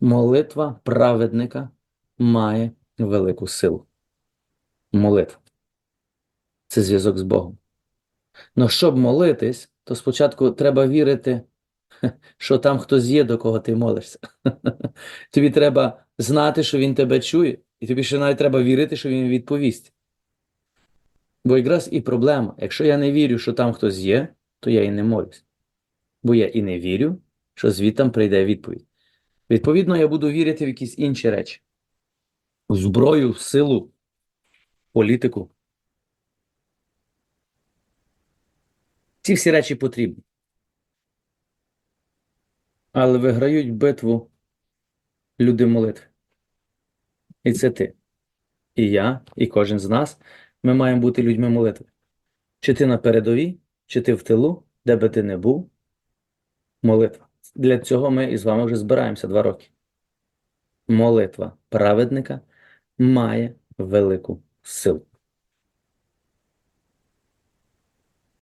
Молитва праведника має велику силу. Молитва це зв'язок з Богом. Но щоб молитись, то спочатку треба вірити, що там хтось є, до кого ти молишся. Тобі треба знати, що він тебе чує, і тобі ще навіть треба вірити, що він відповість. Бо якраз і проблема. Якщо я не вірю, що там хтось є, то я і не молюсь. Бо я і не вірю, що звідтам прийде відповідь. Відповідно, я буду вірити в якісь інші речі: в зброю, в силу, політику. Ці всі речі потрібні. Але виграють битву люди молитви. І це ти. І я, і кожен з нас. Ми маємо бути людьми молитви. Чи ти на передовій, чи ти в тилу, де би ти не був, молитва. Для цього ми із вами вже збираємося два роки. Молитва праведника має велику силу.